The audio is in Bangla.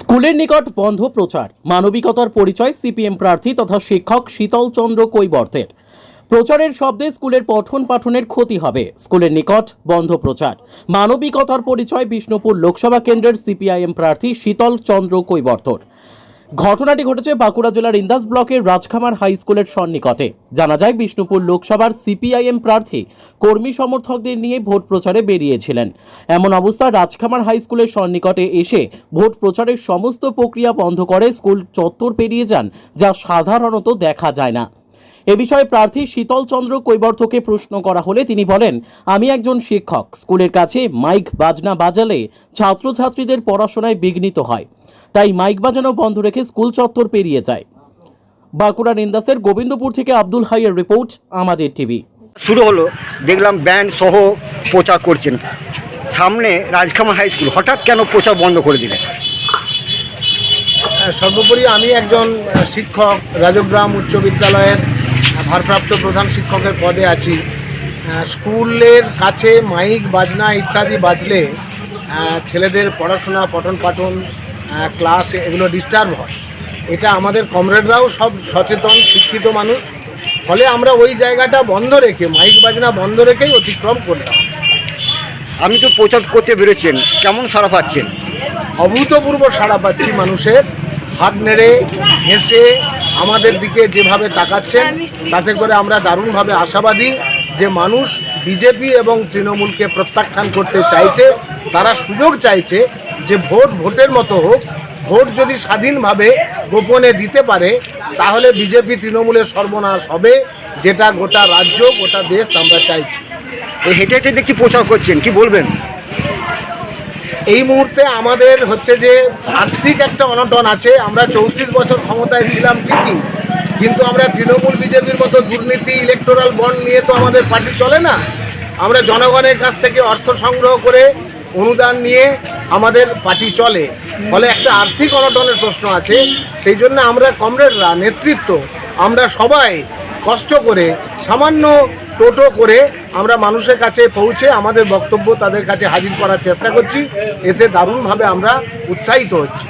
স্কুলের নিকট বন্ধ প্রচার। মানবিকতার পরিচয় সিপিএম প্রার্থী তথা শিক্ষক শীতল চন্দ্র কৈবর্তের। প্রচারের শব্দে স্কুলের পঠন পাঠনের ক্ষতি হবে। স্কুলের নিকট বন্ধ প্রচার। মানবিকতার পরিচয় বিষ্ণুপুর লোকসভা কেন্দ্রের সিপিআইএম প্রার্থী শীতল চন্দ্র কৈবর্তর। ঘটনাটি ঘটেছে বাঁকুড়া জেলার ইন্দাস ব্লকের রাজখামার হাই স্কুলের সন্নিকটে। জানা যায়, বিষ্ণুপুর লোকসভার সিপিআইএম প্রার্থী কর্মী সমর্থকদের নিয়ে ভোট প্রচারে বেরিয়েছিলেন। এমন অবস্থা রাজখামার হাই স্কুলের সন্নিকটে এসে ভোট প্রচারের সমস্ত প্রক্রিয়া বন্ধ করে স্কুল চত্বর পেরিয়ে যান, যা সাধারণত দেখা যায় না। এ বিষয়ে প্রার্থী শীতল চন্দ্র কৈবর্তকে প্রশ্ন করা হলে তিনি বলেন আমি একজন শিক্ষক। স্কুলের কাছে মাইক বাজনা বাজালে ছাত্রছাত্রীদের পড়াশোনায় বিঘ্নিত হয়। তাই মাইক বাজানো বন্ধ রেখে স্কুল চত্বর পেরিয়ে যায়। বাঁকুড়া নিন্দাসের গোবিন্দপুর থেকে আব্দুল হাইয়ের রিপোর্ট আমাদের টিভি। শুরু হলো দেখলাম ব্যান্ড সহ প্রচার করছেন। সামনে রাজখামা হাই স্কুল হঠাৎ কেন প্রচার বন্ধ করে দিলেন? সর্বোপরি আমি একজন শিক্ষক রাজগ্রাম উচ্চ বিদ্যালয়ের ভারপ্রাপ্ত প্রধান শিক্ষকের পদে আছি। স্কুলের কাছে মাইক বাজনা ইত্যাদি বাজলে ছেলেদের পড়াশোনা পঠন পাঠন ক্লাস এগুলো ডিস্টার্ব হয়। এটা আমাদের কমরেডরাও সব সচেতন শিক্ষিত মানুষ। ফলে আমরা ওই জায়গাটা বন্ধ রেখে মাইক বাজনা বন্ধ রেখেই অতিক্রম করলাম। আপনি তো প্রচার করতে বেরোচ্ছেন কেমন সারা পাচ্ছেন? অভূতপূর্ব সাড়া পাচ্ছি মানুষের। হাত নেড়ে হেসে আমাদের দিকে যেভাবে তাকাচ্ছেন তাতে করে আমরা দারুণভাবে আশাবাদী যে মানুষ বিজেপি এবং তৃণমূলকে প্রত্যাখ্যান করতে চাইছে তারা সুযোগ চাইছে যে ভোট ভোটের মতো হোক ভোট যদি স্বাধীনভাবে গোপনে দিতে পারে তাহলে বিজেপি তৃণমূলের সর্বনাশ হবে যেটা গোটা রাজ্য গোটা দেশ আমরা চাইছি। হেঁটে হেঁটে দেখছি প্রচার করছেন কি বলবেন? এই মুহূর্তে আমাদের হচ্ছে যে আর্থিক একটা অনটন আছে, আমরা চৌত্রিশ বছর ক্ষমতায় ছিলাম ঠিকই, কিন্তু আমরা তৃণমূল বিজেপির মতো দুর্নীতি ইলেকটোরাল বন্ড নিয়ে তো আমাদের পার্টি চলে না। আমরা জনগণের কাছ থেকে অর্থ সংগ্রহ করে অনুদান নিয়ে আমাদের পার্টি চলে। ফলে একটা আর্থিক অনটনের প্রশ্ন আছে, সেই জন্য আমরা কমরেডরা নেতৃত্ব, আমরা সবাই কষ্ট করে, সামান্য টোটো করে আমরা মানুষের কাছে পৌঁছে আমাদের বক্তব্য তাদের কাছে হাজির করার চেষ্টা করছি। এতে দারুণভাবে আমরা উৎসাহিত হচ্ছি।